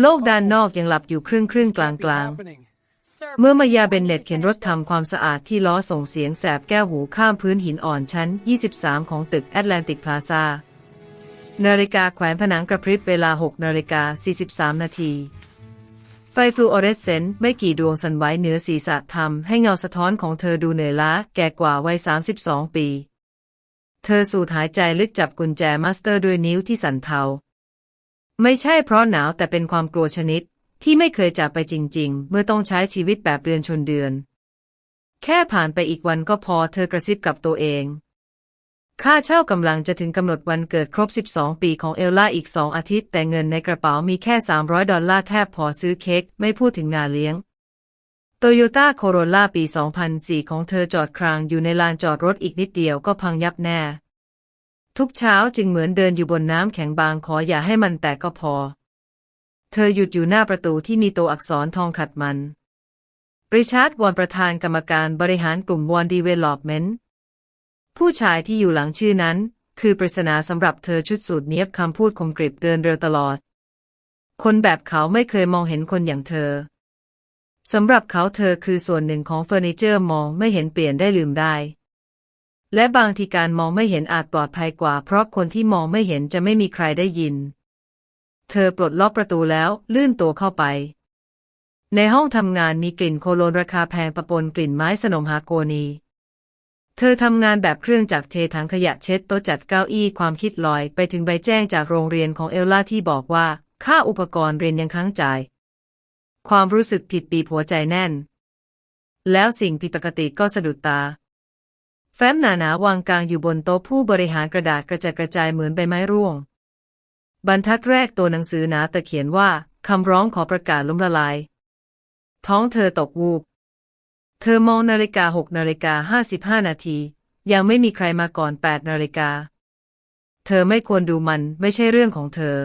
โลกด้านนอกยังหลับอยู่ครึ่งครึ่งกลางกลางๆเมื่อมายาเบนเน็ตเข็นรถทำความสะอาดที่ล้อส่งเสียงแสบแก้วหูข้ามพื้นหินอ่อนชั้น 23 ของตึกแอตแลนติกพลาซานาฬิกาแขวนผนังกระพริบเวลา 6 นาฬิกา 43 นาที ไฟฟลูออเรสเซนต์ไม่กี่ดวงสั่นไหวเหนือศีรษะทำให้เงาสะท้อนของเธอดูเหนื่อยล้าแก่กว่าวัย 32 ปี เธอสูดหายใจลึกจับกุญแจมาสเตอร์ด้วยนิ้วที่สั่นเทา ไม่ใช่เพราะหนาวแต่เป็นความกลัวชนิดที่ไม่เคยจากไปจริง ๆ เมื่อต้องใช้ชีวิตแบบเรือนชนเดือน แค่ผ่านไปอีกวันก็พอเธอกระซิบกับตัวเอง ค่าเช่ากำลังจะถึงกำหนดวันเกิดครบ 12 ปีของเอลล่าอีก2อาทิตย์ แต่เงินในกระเป๋ามีแค่ 300 ดอลลาร์แทบพอซื้อเค้กไม่พูดถึงงานเลี้ยงโตโยต้าโคโรล่าปี 2004 ของเธอจอดครางอยู่ในลานจอดรถอีกนิดเดียวก็พังยับแน่ ทุกเช้าจึงเหมือนเดินอยู่บนน้ำแข็งบางขออย่าให้มันแตกก็พอ เธอหยุดอยู่หน้าประตูที่มีตัวอักษรทองขัดมัน ริชาร์ดวอนประธานกรรมการบริหารกลุ่มวอนดีเวล็อปเมนต์ผู้ชายที่อยู่หลังชื่อนั้น คือปริศนาสำหรับเธอชุดสูทเนียบคำพูดคมกริบเดินเร็วตลอด คนแบบเขาไม่เคยมองเห็นคนอย่างเธอสำหรับเขาเธอคือส่วนหนึ่งของเฟอร์นิเจอร์มองไม่เห็นเปลี่ยนได้ลืมได้ และบางทีการมองไม่เห็นอาจปลอดภัยกว่า เพราะคนที่มองไม่เห็นจะไม่มีใครได้ยิน เธอปลดล็อกประตูแล้วลื่นตัวเข้าไป ในห้องทำงานมีกลิ่นโคโลนราคาแพงปะปนกลิ่นไม้สนมฮาโกนี เธอทำงานแบบเครื่องจักรเทถังขยะเช็ดโต๊ะจัดเก้าอี้ความคิดลอยไปถึงใบแจ้งจากโรงเรียนของเอลล่าที่บอกว่า ค่าอุปกรณ์เรียนยังค้างจ่าย ความรู้สึกผิดปีบหัวใจแน่น แล้วสิ่งผิดปกติก็สะดุดตา ฟ้มหนาๆวางกลางอยู่บนโต๊ะผู้บริหารกระดาษกระจายกระจายเหมือนใบไม้ร่วง บรรทัดแรกตัวหนังสือหนาแต่เขียนว่า คำร้องขอประกาศล้มละลาย ท้องเธอตกวูบ เธอมองนาฬิกาหกนาฬิกาห้าสิบห้านาที ยังไม่มีใครมาก่อนแปดนาฬิกา เธอไม่ควรดูมันไม่ใช่เรื่องของเธอ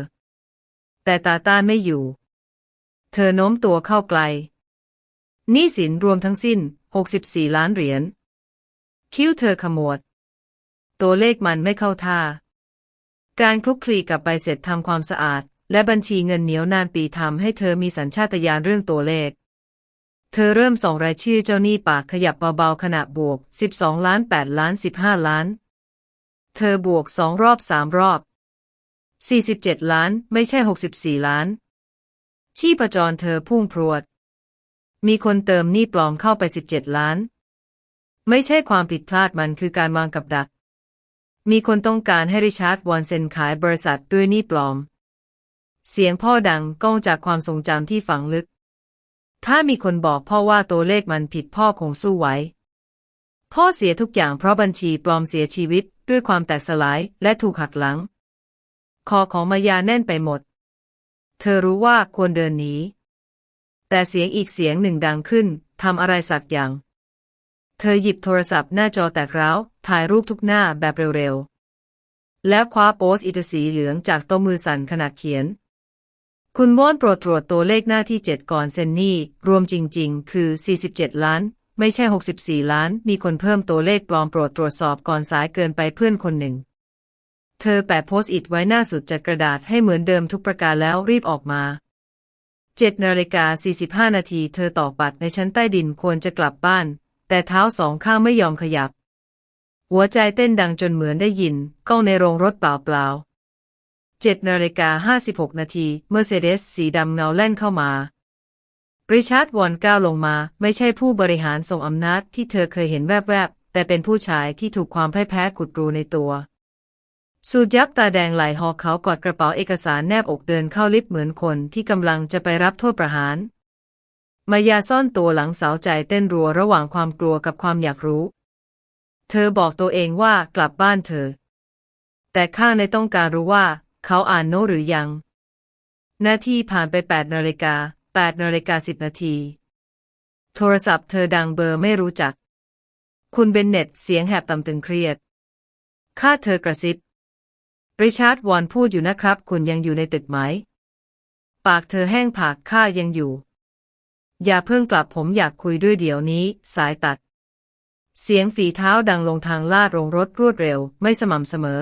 แต่ตาต้านไม่อยู่ เธอโน้มตัวเข้าไกลหนี้สินรวมทั้งสิ้น 64 ล้านเหรียญ คิ้วเธอขมวด ตัวเลขมันไม่เข้าท่า การคลุกคลีกับใบเสร็จทำความสะอาด และบัญชีเงินเหนียวนานปีทำให้เธอมีสัญชาตญาณเรื่องตัวเลข เธอเริ่มส่งรายชื่อเจ้าหนี้ปากขยับเบาๆขณะบวก 12 ล้าน 8 ล้าน 15 ล้าน เธอบวกสองรอบสามรอบ 47 ล้านไม่ใช่ 64 ล้าน ชีพจรเธอพุ่งพรวด มีคนเติมหนี้ปลอมเข้าไป 17 ล้าน ไม่ใช่ความผิดพลาดมันคือการวางกับดัก มีคนต้องการให้ริชาร์ดวอนเซนขายบริษัทด้วยหนี้ปลอม เสียงพ่อดังก้องจากความทรงจำที่ฝังลึก ถ้ามีคนบอกพ่อว่าตัวเลขมันผิดพ่อคงสู้ไหวพ่อเสียทุกอย่างเพราะบัญชีปลอมเสียชีวิตด้วยความแตกสลายและถูกหักหลัง คอของมายาแน่นไปหมด เธอรู้ว่าควรเดินหนีแต่เสียงอีกเสียงหนึ่งดังขึ้นทำอะไรสักอย่าง เธอหยิบโทรศัพท์หน้าจอแตกร้าว ถ่ายรูปทุกหน้าแบบเร็วๆ แล้วคว้าโปสอิตสีเหลืองจากโต๊ะมือสั่นขณะเขียน คุณม้วนโปรดตรวจตัวเลขหน้าที่เจ็ดก่อนเซนนี่ รวมจริง ๆ คือ 47 ล้าน ไม่ใช่ 64 ล้าน มีคนเพิ่มตัวเลขปลอมโปรดตรวจสอบก่อนสายเกินไปเพื่อนคนหนึ่ง เธอแปะโพสต์อิทไว้หน้าสุดจากกระดาษให้เหมือนเดิมทุกประการแล้วรีบออกมา7นาฬิกา45 นาทีเธอตอกบัตรในชั้นใต้ดินควรจะกลับบ้าน แต่เท้าสองข้างไม่ยอมขยับ หัวใจเต้นดังจนเหมือนได้ยินกล้องในโรงรถเปล่าๆ7นาฬิกา56นาทีเมอร์เซเดสสีดำเงาแล่นเข้ามาริชาร์ดวอนก้าวลงมาไม่ใช่ผู้บริหารทรงอำนาจที่เธอเคยเห็นแวบๆ แต่เป็นผู้ชายที่ถูกความพ่ายแพ้ขุดรูในตัว สูดยับตาแดงไหลหอเขากอดกระเป๋าเอกสารแนบอกเดินเข้าลิฟต์เหมือนคนที่กำลังจะไปรับโทษประหาร มายาซ่อนตัวหลังเสาใจเต้นรัวระหว่างความกลัวกับความอยากรู้ เธอบอกตัวเองว่ากลับบ้านเธอ แต่ข้าในต้องการรู้ว่า เขาอ่านโน้หรือยัง นาทีผ่านไป8นาฬิกา8นาฬิกา10นาที โทรศัพท์เธอดังเบอร์ไม่รู้จัก คุณเบนเน็ตเสียงแหบต่ำตึงเครียด ข้าเธอกระซิบ ริชาร์ดวอนพูดอยู่นะครับ คุณยังอยู่ในตึกไหม ปากเธอแห้งผากข้ายังอยู่ อย่าเพิ่งกลับผมอยากคุยด้วยเดี๋ยวนี้ สายตัด เสียงฝีเท้าดังลงทางลาดโรงรถรวดเร็วไม่สม่ำเสมอ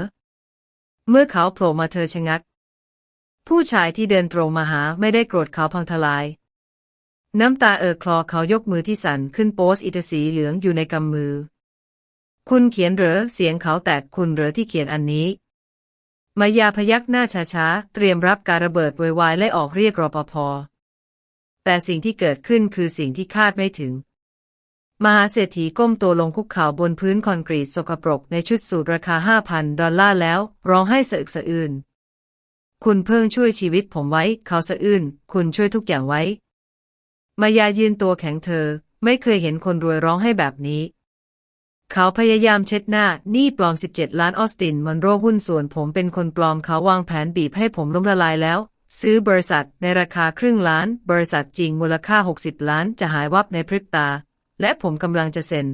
เมื่อเขาโผล่มาเธอชะงัก ผู้ชายที่เดินตรงมาหาไม่ได้โกรธเขาพังทลาย น้ำตาเอ่อคลอเขายกมือที่สั่นขึ้นโพสอิตาสีเหลืองอยู่ในกำมือ คุณเขียนเหรอเสียงเขาแตกคุณเหรอที่เขียนอันนี้มายาพยักหน้าช้าๆ เตรียมรับการระเบิดโวยวายและออกเรียกรปภ แต่สิ่งที่เกิดขึ้นคือสิ่งที่คาดไม่ถึง มหาเศรษฐีก้มตัวลงคุกเข่าบนพื้นคอนกรีตสกปรกในชุดสูทราคา 5,000 ดอลลาร์แล้ว ร้องให้สะอึกสะอื้นคุณเพิ่งช่วยชีวิตผมไว้ เขาสะอื้นคุณช่วยทุกอย่างไว้ มายายืนตัวแข็งเธอ ไม่เคยเห็นคนรวยร้องให้แบบนี้ เขาพยายามเช็ดหน้า นี่ปลอม 17 ล้านออสติน มันโรหุ้นส่วนผมเป็นคนปลอมเขาวางแผนบีบให้ผมล้มละลายแล้ว ซื้อบริษัทในราคาครึ่งล้าน บริษัทจริงมูลค่า 60 ล้านจะหายวับในพริบตา และผมกำลังจะเซ็น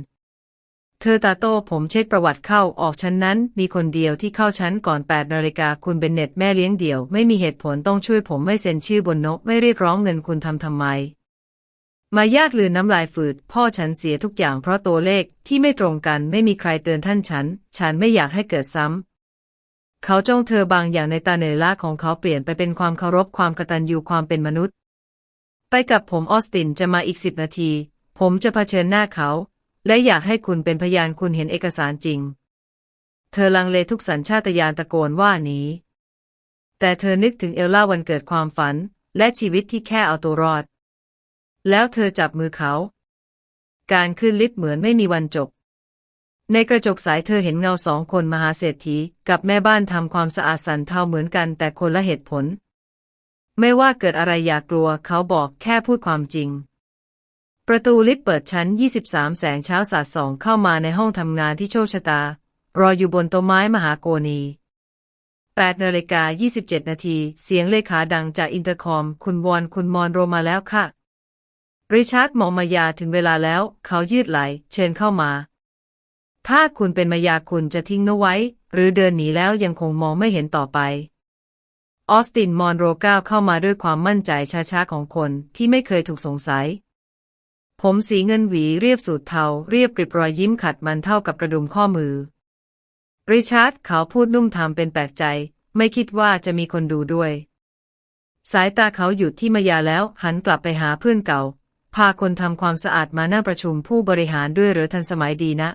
เธอตาโต้ผมเช็คประวัติเข้าออกชั้นนั้น มีคนเดียวที่เข้าชั้นก่อน8นาฬิกาคุณเป็นเน็ตแม่เลี้ยงเดี่ยว ไม่มีเหตุผลต้องช่วยผมไม่เซ็นชื่อบนน้ตไม่เรียกร้องเงินคุณทำทำไม มายาดลืนน้ำลายฝืด พ่อฉันเสียทุกอย่างเพราะตัวเลขที่ไม่ตรงกันไม่มีใครเตือนท่านฉัน ฉันไม่อยากให้เกิดซ้ำ เขาจ้องเธอบางอย่างในตาเนื่อยล้าของเขาเปลี่ยนไปเป็นความเคารพความกตัญญูความเป็นมนุษย์ ไปกับผมออสตินจะมาอีกสิบนาที ผมจะเผชิญหน้าเขา และอยากให้คุณเป็นพยานคุณเห็นเอกสารจริง เธอลังเลทุกสัญชาตญาณตะโกนว่าหนี้ แต่เธอนึกถึงเอลล่าวันเกิดความฝัน และชีวิตที่แค่เอาตัวรอด แล้วเธอจับมือเขา การขึ้นลิฟต์เหมือนไม่มีวันจบ ในกระจกสายเธอเห็นเงาสองคนมหาเศรษฐีกับแม่บ้านทำความสะอาดสันเทาเหมือนกันแต่คนละเหตุผล ไม่ว่าเกิดอะไรอย่ากลัวเขาบอกแค่พูดความจริง ประตูลิฟต์เปิดชั้น 23 แสงเช้าสาดส่องเข้ามาในห้องทำงานที่โชคชะตา รออยู่บนโต๊ะไม้มหาโกนี8นาฬิกา27 นาที เสียงเลขาดังจากอินเตอร์คอม คุณวอนคุณมอนโรมาแล้วค่ะ ริชาร์ดมองมายาถึงเวลาแล้ว เขายืดไหล เชิญเข้ามา ถ้าคุณเป็นมายาคุณจะทิ้งนไว้ หรือเดินหนีแล้วยังคงมองไม่เห็นต่อไป ออสตินมอนโรก้าวเข้ามาด้วยความมั่นใจช้าๆของคนที่ไม่เคยถูกสงสัย ผมสีเงินหวีเรียบสูตรเทา เรียบกริบรอยยิ้มขัดมันเท่ากับกระดุมข้อมือ ริชาร์ดเขาพูดนุ่มทำเป็นแปลกใจ ไม่คิดว่าจะมีคนดูด้วย สายตาเขาหยุดที่มายาแล้วหันกลับไปหาเพื่อนเก่า พาคนทำความสะอาดมาหน้าประชุมผู้บริหารด้วยหรือทันสมัยดีนะ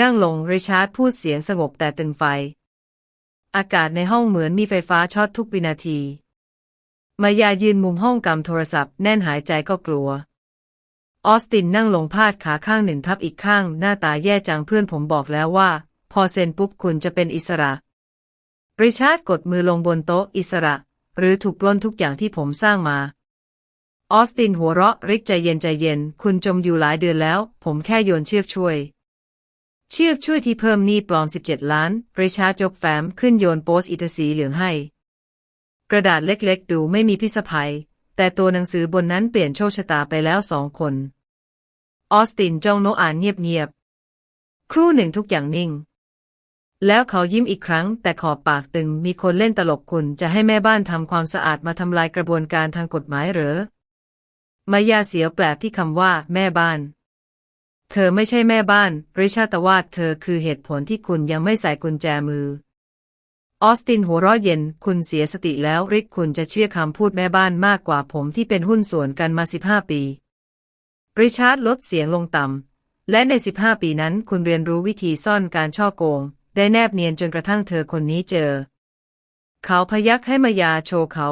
นั่งลงริชาร์ดพูดเสียงสงบแต่ตึงไฟ อากาศในห้องเหมือนมีไฟฟ้าช็อตทุกวินาที มายายืนมุมห้องกำโทรศัพท์แน่นหายใจก็กลัว ออสตินนั่งลงพาดขาข้างหนึ่งทับอีกข้าง หน้าตาแย่จังเพื่อนผมบอกแล้วว่า พอเซ็นปุ๊บคุณจะเป็นอิสระ ริชาร์ดกดมือลงบนโต๊ะอิสระ หรือถูกปล้นทุกอย่างที่ผมสร้างมา ออสตินหัวเราะริกใจเย็นใจเย็น คุณจมอยู่หลายเดือนแล้ว ผมแค่โยนเชือกช่วย เชือกช่วยที่เพิ่มหนี้ปลอม 17 ล้าน ริชาร์ดยกแฟ้มขึ้นโยนโปสอิตาสีเหลืองให้ กระดาษเล็กๆ ดูไม่มีพิษภัย แต่ตัวหนังสือบนนั้นเปลี่ยนโชคชะตาไปแล้วสองคน ออสตินจ้องโนอ่านเงียบๆ ครู่หนึ่งทุกอย่างนิ่ง แล้วเขายิ้มอีกครั้ง แต่ขอบปากตึงมีคนเล่นตลกคุณจะให้แม่บ้านทำความสะอาดมาทำลายกระบวนการทางกฎหมายเหรอมายาเสียวแปลบที่คำว่า แม่บ้าน เธอไม่ใช่แม่บ้าน ริชาตวาดเธอคือเหตุผลที่คุณยังไม่ใส่กุญแจมือ ออสตินหัวเราะเย็น คุณเสียสติแล้วริกคุณจะเชื่อคำพูดแม่บ้านมากกว่าผมที่เป็นหุ้นส่วนกันมา 15 ปี ริชาร์ดลดเสียงลงต่ำ และใน 15 ปีนั้นคุณเรียนรู้วิธีซ่อนการช่อโกง ได้แนบเนียนจนกระทั่งเธอคนนี้เจอ เขาพยักให้มายาโชว์เขา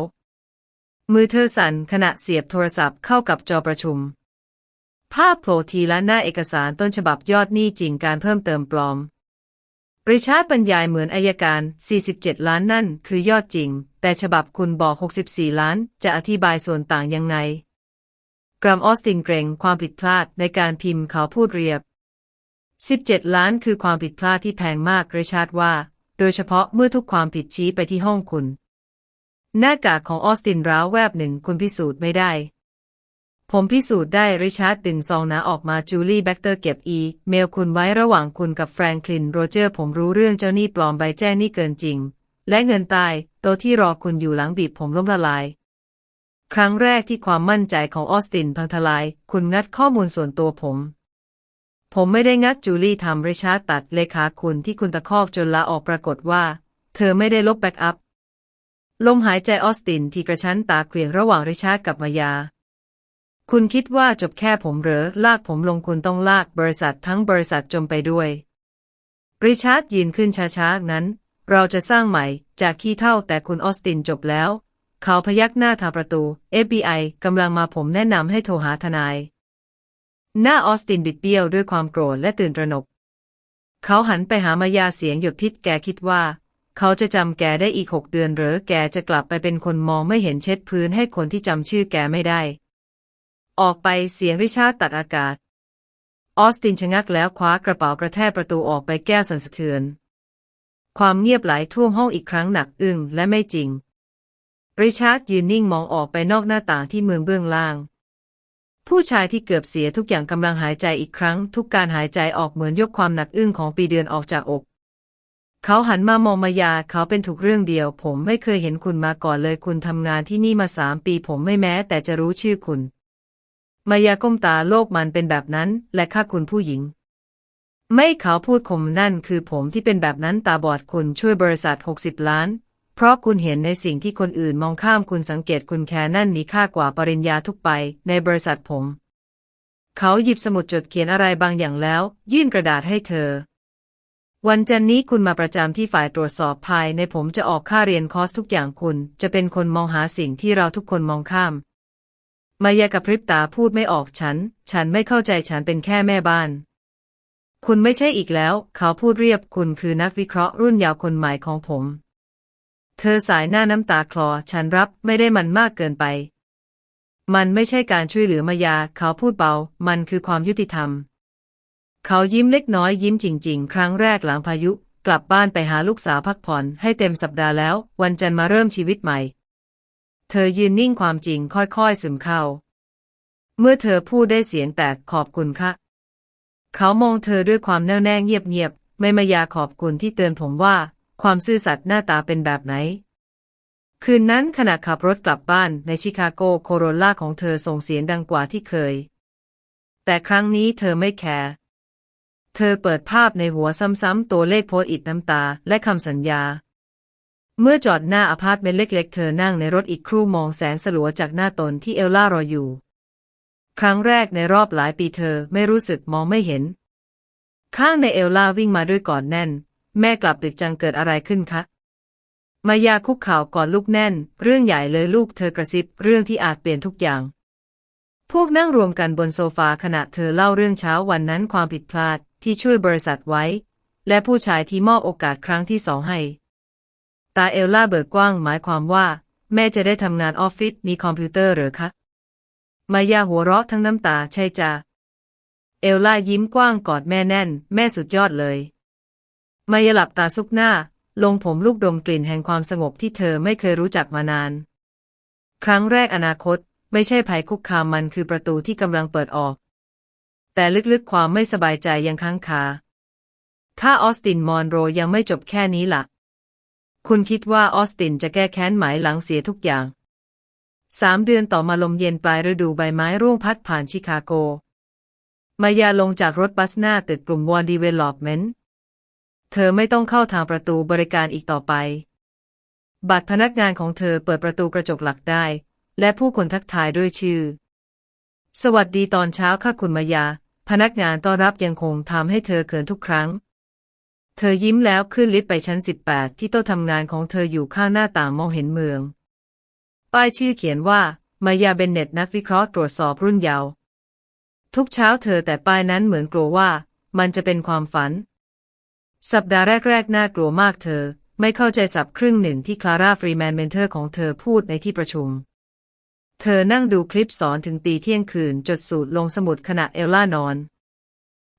มือเธอสั่นขณะเสียบโทรศัพท์เข้ากับจอประชุม ภาพโผล่ทีละหน้าเอกสารต้นฉบับยอดหนี้จริงการเพิ่มเติมปลอม ริชาร์ดบรรยายเหมือนอายการ 47 ล้านนั่นคือยอดจริง แต่ฉบับคุณบอก 64 ล้าน จะอธิบายส่วนต่างยังไง กรัมออสตินเกรงความผิดพลาดในการพิมพ์เขาพูดเรียบ 17 ล้านคือความผิดพลาดที่แพงมากริชาร์ดว่า โดยเฉพาะเมื่อทุกความผิดชี้ไปที่ห้องคุณ หน้ากากของออสตินร้าวแวบหนึ่งคุณพิสูจน์ไม่ได้ ผมพิสูจน์ได้ริชาร์ดดึงซองหนาออกมาจูลี่แบ็กเตอร์เก็บอีเมลคุณไว้ระหว่างคุณกับแฟรงคลินโรเจอร์ผมรู้เรื่องเจ้าหนี้ปลอมใบแจ้งหนี้เกินจริง และเงินตายโตที่รอคุณอยู่หลังบีบผมล้มละลาย ครั้งแรกที่ความมั่นใจของออสตินพังทลาย คุณงัดข้อมูลส่วนตัวผม ผมไม่ได้งัดจูลี่ทำริชาร์ดตัดเลขาคุณที่คุณตะคอกจนลาออกปรากฏว่า เธอไม่ได้ลบแบ็กอัพลมหายใจออสตินที่กระชั้นตาเกวียงระหว่างริชาร์ดกับมายา คุณคิดว่าจบแค่ผมเหรอ ลากผมลงคุณต้องลากบริษัททั้งบริษัทจมไปด้วย ริชาร์ดยืนขึ้นช้าๆ นั้น เราจะสร้างใหม่จากขี้เท่าแต่คุณออสตินจบแล้ว เขาพยักหน้าทางประตู FBI กำลังมาผมแนะนำให้โทรหาทนาย หน้าออสตินบิดเบี้ยวด้วยความโกรธและตื่นตระหนก เขาหันไปหามายาเสียงหยดพิษแกคิดว่า เขาจะจำแกได้อีกหกเดือนหรือแกจะกลับไปเป็นคนมองไม่เห็นเช็ดพื้นให้คนที่จำชื่อแกไม่ได้ ออกไปเสียงริชาร์ดตัดอากาศ ออสตินชะงักแล้วคว้ากระเป๋ากระแทกประตูออกไปแก้วสั่นสะเทือน ความเงียบไหลท่วมห้องอีกครั้งหนักอึ้งและไม่จริง ริชาร์ดยืนนิ่งมองออกไปนอกหน้าต่างที่เมืองเบื้องล่าง ผู้ชายที่เกือบเสียทุกอย่างกำลังหายใจอีกครั้ง ทุกการหายใจออกเหมือนยกความหนักอึ้งของปีเดือนออกจากอก เขาหันมามองมายาเขาเป็นถูกเรื่องเดียว ผมไม่เคยเห็นคุณมาก่อนเลยคุณทำงานที่นี่มาสามปี ผมไม่แม้แต่จะรู้ชื่อคุณ มายาก้มตาโลกมันเป็นแบบนั้น และค่าคุณผู้หญิง ไม่เขาพูดคมนั่นคือผมที่เป็นแบบนั้นตาบอดคุณช่วยบริษัท 60 ล้าน เพราะคุณเห็นในสิ่งที่คนอื่นมองข้ามคุณสังเกตคุณแค่นั่นมีค่ากว่าปริญญาทุกใบในบริษัทผม เขาหยิบสมุดจดเขียนอะไรบางอย่างแล้ว ยื่นกระดาษให้เธอ วันจันนี้คุณมาประจำที่ฝ่ายตรวจสอบภายในผมจะออกค่าเรียนคอร์สทุกอย่างคุณ จะเป็นคนมองหาสิ่งที่เราทุกคนมองข้าม มายากับพริบตาพูดไม่ออกฉัน ฉันไม่เข้าใจฉันเป็นแค่แม่บ้าน คุณไม่ใช่อีกแล้ว เขาพูดเรียบคุณคือนักวิเคราะห์รุ่นยาวคนใหม่ของผม เธอสายหน้าน้ำตาคลอ ฉันรับไม่ได้มันมากเกินไป มันไม่ใช่การช่วยเหลือมายา เขาพูดเบา มันคือความยุติธรรม เขายิ้มเล็กน้อยยิ้มจริง ๆ ครั้งแรกหลังพายุ กลับบ้านไปหาลูกสาวพักผ่อนให้เต็มสัปดาห์แล้ว วันจันทร์มาเริ่มชีวิตใหม่ เธอยืนนิ่งความจริงค่อยๆ ซึมเข้า เมื่อเธอพูดได้เสียงแตกขอบคุณค่ะ เขามองเธอด้วยความแน่วแน่เงียบๆ ไม่มายาขอบคุณที่เตือนผมว่า ความซื่อสัตย์หน้าตาเป็นแบบไหน คืนนั้นขณะขับรถกลับบ้านในชิคาโกโคโรล่าของเธอส่งเสียงดังกว่าที่เคย แต่ครั้งนี้เธอไม่แคร์เธอเปิดภาพในหัวซ้ำๆตัวเลขโพสอิดน้ำตาและคำสัญญา เมื่อจอดหน้าอพาร์ตเมนต์เล็กๆ เธอนั่งในรถอีกครู่มองแสงสลัวจากหน้าตนที่เอลล่ารออยู่ ครั้งแรกในรอบหลายปีเธอไม่รู้สึกมองไม่เห็น ข้างในเอลล่าวิ่งมาด้วยกอดแน่น แม่กลับดึกจังเกิดอะไรขึ้นคะ มายาคุกเข่ากอดลูกแน่น เรื่องใหญ่เลยลูกเธอกระซิบเรื่องที่อาจเปลี่ยนทุกอย่าง พวกนั่งรวมกันบนโซฟาขณะเธอเล่าเรื่องเช้าวันนั้นความผิดพลาดที่ช่วยบริษัทไว้ และผู้ชายที่มอบโอกาสครั้งที่สองให้ ตาเอลล่าเบิกกว้างหมายความว่า แม่จะได้ทำงานออฟฟิศมีคอมพิวเตอร์หรือคะ มายาหัวเราะทั้งน้ำตาใช่จ้ะเอลล่ายิ้มกว้างกอดแม่แน่น แม่สุดยอดเลย มายาหลับตาซุกหน้า ลงผมลูกดมกลิ่นแห่งความสงบที่เธอไม่เคยรู้จักมานาน ครั้งแรกอนาคต ไม่ใช่ภัยคุกคามมันคือประตูที่กำลังเปิดออก แต่ลึกๆความไม่สบายใจยังค้างคาถ้าออสตินมอนโรยังไม่จบแค่นี้ละ่ะ คุณคิดว่าออสตินจะแก้แค้นหมายหลังเสียทุกอย่างสามเดือนต่อมาลมเย็นปลายฤดูใบไม้ร่วงพัดผ่านชิคาโก มายาลงจากรถบัสหน้าตึกกลุ่มวอนดีเวล็อปเมนต์ เธอไม่ต้องเข้าทางประตูบริการอีกต่อไป บัตรพนักงานของเธอเปิดประตูกระจกหลักได้ และผู้คนทักทายด้วยชื่อ สวัสดีตอนเช้าค่ะคุณมายา พนักงานต้อนรับยังคงทำให้เธอเขินทุกครั้ง เธอยิ้มแล้วขึ้นลิฟต์ไปชั้น 18 ที่โต๊ะทำงานของเธออยู่ข้างหน้าต่างมองเห็นเมือง ป้ายชื่อเขียนว่ามายาเบนเน็ตนักวิเคราะห์ตรวจสอบรุ่นเยาว์ทุกเช้าเธอแต่ป้ายนั้นเหมือนกลัวว่า มันจะเป็นความฝัน สัปดาห์แรก ๆ น่ากลัวมากเธอ ไม่เข้าใจสับครึ่งหนึ่งที่คลาร่าฟรีแมนเมนเทอร์ของเธอพูดในที่ประชุม เธอนั่งดูคลิปสอนถึงตีเที่ยงคืนจดสูตรลงสมุดขณะเอลล่านอน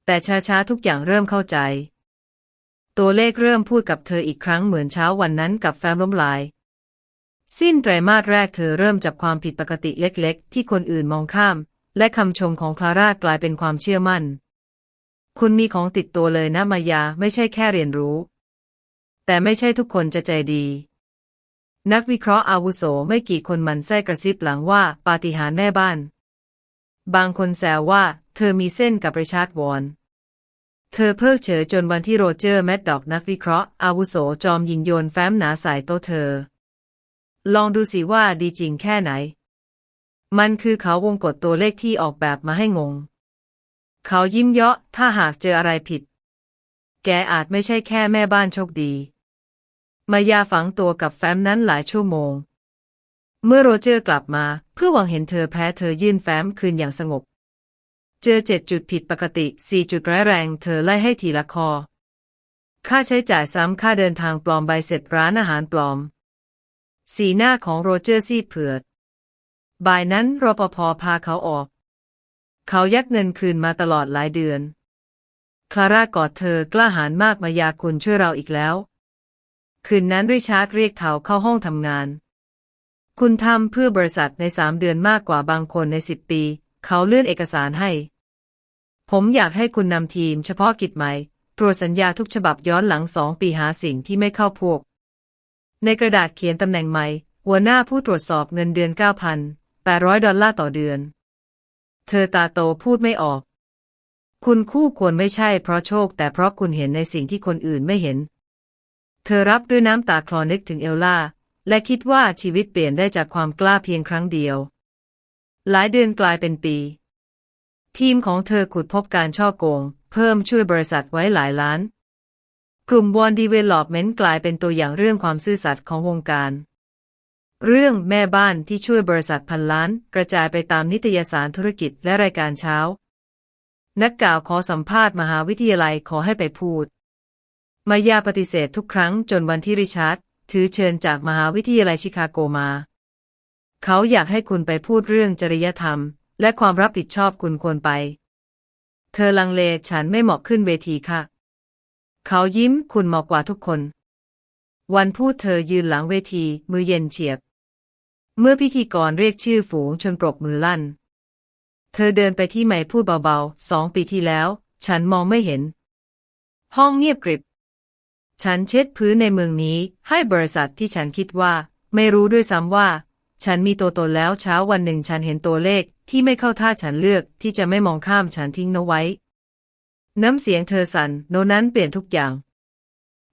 แต่ช้าๆทุกอย่างเริ่มเข้าใจ ตัวเลขเริ่มพูดกับเธออีกครั้งเหมือนเช้าวันนั้นกับแฟ้มล้มลาย สิ้นไตรมาสแรกเธอเริ่มจับความผิดปกติเล็กๆ ที่คนอื่นมองข้าม และคำชมของคลาร่ากลายเป็นความเชื่อมั่น คุณมีของติดตัวเลยนะมายาไม่ใช่แค่เรียนรู้ แต่ไม่ใช่ทุกคนจะใจดี นักวิเคราะห์อาวุโสไม่กี่คนมันไส้กระซิบหลังว่าปาฏิหาริย์แม่บ้าน บางคนแซวว่า เธอมีเส้นกับริชาร์ดวอน เธอเพิกเฉยจนวันที่โรเจอร์แมดดอกนักวิเคราะห์ อาวุโสจอมยิงโยนแฟ้มหนาใส่โตเธอ ลองดูสิว่าดีจริงแค่ไหน มันคือเขาวงกดตัวเลขที่ออกแบบมาให้งง เขายิ้มเยาะถ้าหากเจออะไรผิด แกอาจไม่ใช่แค่แม่บ้านโชคดี มายาฝังตัวกับแฟ้มนั้นหลายชั่วโมง เมื่อโรเจอร์กลับมา เพื่อหวังเห็นเธอแพ้เธอยื่นแฟ้มคืนอย่างสงบ เจอเจ็ดจุดผิดปกติสี่จุดร้ายแรงเธอไล่ให้ทีละคอ ค่าใช้จ่ายซ้ำค่าเดินทางปลอมใบเสร็จร้านอาหารปลอม สีหน้าของโรเจอร์ซีดเผือดบ่ายนั้นรปภพาเขาออก เขายักเงินคืนมาตลอดหลายเดือน คลาร่ากอดเธอกล้าหาญมากมายาคุณช่วยเราอีกแล้ว คืนนั้นริชาร์ดเรียกเขาเข้าห้องทำงาน คุณทำเพื่อบริษัทในสามเดือนมากกว่าบางคนในสิบปี เขาเลื่อนเอกสารให้ ผมอยากให้คุณนำทีมเฉพาะกิจใหม่ตรวจสัญญาทุกฉบับย้อนหลังสองปีหาสิ่งที่ไม่เข้าพวก ในกระดาษเขียนตำแหน่งใหม่ หัวหน้าผู้ตรวจสอบเงินเดือน 9,800 ดอลลาร์ต่อเดือน เธอตาโตพูดไม่ออก คุณคู่ควรไม่ใช่เพราะโชค แต่เพราะคุณเห็นในสิ่งที่คนอื่นไม่เห็น เธอรับด้วยน้ำตาคลอนึกถึงเอลล่า และคิดว่าชีวิตเปลี่ยนได้จากความกล้าเพียงครั้งเดียว หลายเดือนกลายเป็นปี ทีมของเธอขุดพบการช่อโกง เพิ่มช่วยบริษัทไว้หลายล้าน กลุ่มวอนดีเวล็อปเมนต์กลายเป็นตัวอย่างเรื่องความซื่อสัตย์ของวงการ เรื่องแม่บ้านที่ช่วยบริษัทพันล้าน กระจายไปตามนิตยสารธุรกิจและรายการเช้า นักกล่าวขอสัมภาษณ์มหาวิทยาลัยขอให้ไปพูด มายาปฏิเสธทุกครั้งจนวันที่ริชาร์ดถือเชิญจากมหาวิทยาลัยชิคาโกมา เขาอยากให้คุณไปพูดเรื่องจริยธรรม และความรับผิดชอบคุณควรไป เธอลังเลฉันไม่เหมาะขึ้นเวทีค่ะ เขายิ้มคุณเหมาะกว่าทุกคน วันพูดเธอยืนหลังเวที มือเย็นเฉียบ เมื่อพิธีกรเรียกชื่อฝูงชนปรบมือลั่น เธอเดินไปที่ไมค์พูดเบาๆสองปีที่แล้ว ฉันมองไม่เห็น ห้องเงียบกริบ ฉันเช็ดพื้นในเมืองนี้ให้บริษัทที่ฉันคิดว่า ไม่รู้ด้วยซ้ำว่า ฉันมีตัวตนแล้วเช้าวันหนึ่งฉันเห็นตัวเลข ที่ไม่เข้าท่าฉันเลือกที่จะไม่มองข้ามฉันทิ้งนไว้ น้ำเสียงเธอสัน่นโนนั้นเปลี่ยนทุกอย่าง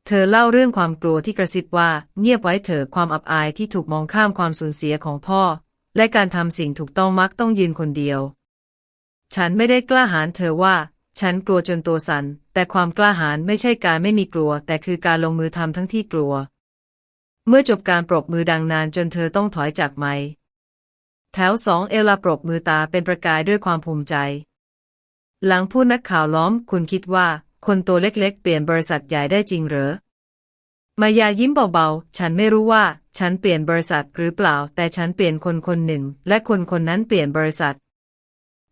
เธอเล่าเรื่องความกลัวที่กระซิบว่า เงียบไว้เถอะความอับอายที่ถูกมองข้ามความสูญเสียของพ่อ และการทำสิ่งถูกต้องมักต้องยืนคนเดียว ฉันไม่ได้กล้าหาญเธอว่า ฉันกลัวจนตัวสัน่นแต่ความกล้าหาญไม่ใช่การไม่มีกลัว แต่คือการลงมือทำทั้งที่กลัว เมื่อจบการปรบมือดังนานจนเธอต้องถอยจากไมค์ แถวสองเอลาปรบมือตาเป็นประกายด้วยความภูมิใจ หลังพูดนักข่าวล้อมคุณคิดว่า คนตัวเล็กๆ เปลี่ยนบริษัทใหญ่ได้จริงเหรอ มายายิ้มเบาๆ ฉันไม่รู้ว่า ฉันเปลี่ยนบริษัทหรือเปล่า แต่ฉันเปลี่ยนคนคนหนึ่ง และคนคนนั้นเปลี่ยนบริษัท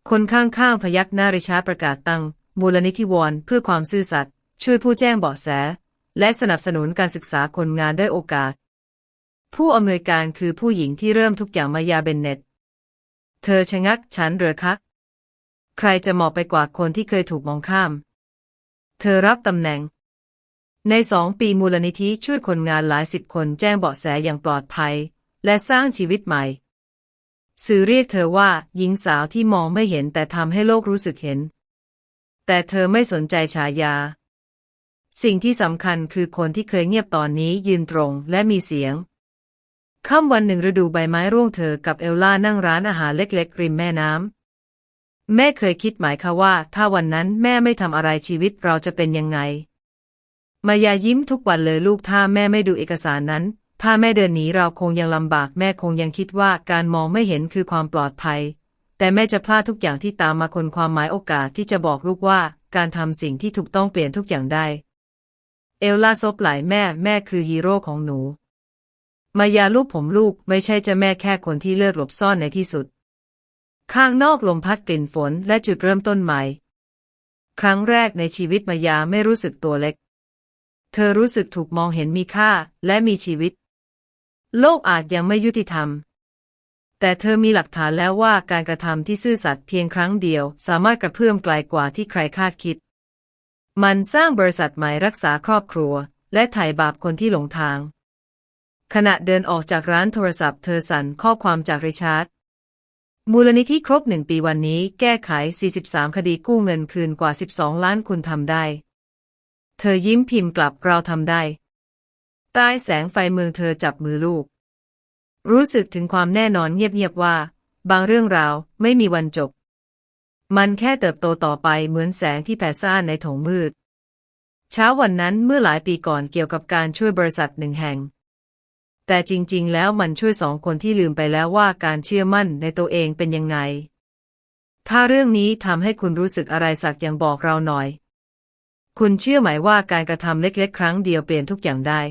คนข้างๆพยักหน้าริชาประกาศตั้ง มูลนิธิวอนเพื่อความซื่อสัตย์ช่วยผู้แจ้งเบาะแส และสนับสนุนการศึกษาคนงานได้โอกาส ผู้อำนวยการคือผู้หญิงที่เริ่มทุกอย่างมายาเบนเน็ต เธอชะงักฉันเหรือคะใครจะเหมาะไปกว่าคนที่เคยถูกมองข้าม เธอรับตำแหน่ง ในสองปีมูลนิธิช่วยคนงานหลายสิบคนแจ้งเบาะแสอย่างปลอดภัย และสร้างชีวิตใหม่ สื่อเรียกเธอว่าหญิงสาวที่มองไม่เห็นแต่ทำให้โลกรู้สึกเห็น แต่เธอไม่สนใจฉายา สิ่งที่สำคัญคือคนที่เคยเงียบตอนนี้ยืนตรงและมีเสียง ค่ำวันหนึ่งฤดูใบไม้ร่วงเธอกับเอลล่านั่งร้านอาหารเล็กๆริมแม่น้ำ แม่เคยคิดหมายค่ะว่า ถ้าวันนั้นแม่ไม่ทำอะไรชีวิตเราจะเป็นยังไง มายายิ้มทุกวันเลยลูกถ้าแม่ไม่ดูเอกสารนั้น ถ้าแม่เดินหนีเราคงยังลำบากแม่คงยังคิดว่าการมองไม่เห็นคือความปลอดภัย แต่แม่จะพลาดทุกอย่างที่ตามมาคนความหมายโอกาสที่จะบอกลูกว่า การทำสิ่งที่ถูกต้องเปลี่ยนทุกอย่างได้ เอลล่าซบไหลแม่แม่คือฮีโร่ของหนู มายาลูกผมลูกไม่ใช่จะแม่แค่คนที่เลือกหลบซ่อนในที่สุด ข้างนอกลมพัดกลิ่นฝนและจุดเริ่มต้นใหม่ ครั้งแรกในชีวิตมายาไม่รู้สึกตัวเล็ก เธอรู้สึกถูกมองเห็นมีค่าและมีชีวิต โลกอาจยังไม่ยุติธรรม แต่เธอมีหลักฐานแล้วว่าการกระทำที่ซื่อสัตย์เพียงครั้งเดียว สามารถกระเพื่อมไกลกว่าที่ใครคาดคิด มันสร้างบริษัทใหม่รักษาครอบครัว และไถ่บาปคนที่หลงทาง ขณะเดินออกจากร้านโทรศัพท์เธอสั่นข้อความจากริชาร์ด มูลนิธิครบหนึ่งปีวันนี้แก้ไข 43 คดีกู้เงินคืนกว่า 12 ล้านคุณทำได้ เธอยิ้มพิมพ์กลับเราทำได้ ใต้แสงไฟเมืองเธอจับมือลูก รู้สึกถึงความแน่นอนเงียบๆว่า บางเรื่องราวไม่มีวันจบ มันแค่เติบโตต่อไปเหมือนแสงที่แผ่ซ่านในถงมืด เช้าวันนั้นเมื่อหลายปีก่อนเกี่ยวกับการช่วยบริษัทหนึ่งแห่ง แต่จริง ๆ แล้วมันช่วยสองคนที่ลืมไปแล้วว่าการเชื่อมั่นในตัวเองเป็นยังไง ถ้าเรื่องนี้ทำให้คุณรู้สึกอะไรสักอย่างบอกเราหน่อย คุณเชื่อไหมว่าการกระทำเล็ก ๆ ครั้งเดียวเปลี่ยนทุกอย่างได้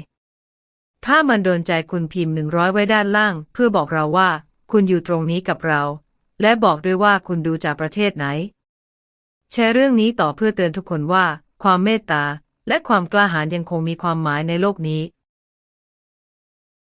ถ้ามันโดนใจคุณพิมพ์หนึ่งร้อยไว้ด้านล่าง เพื่อบอกเราว่า คุณอยู่ตรงนี้กับเรา และบอกด้วยว่าคุณดูจากประเทศไหน แชร์เรื่องนี้ต่อเพื่อเตือนทุกคนว่า ความเมตตาและความกล้าหาญยังคงมีความหมายในโลกนี้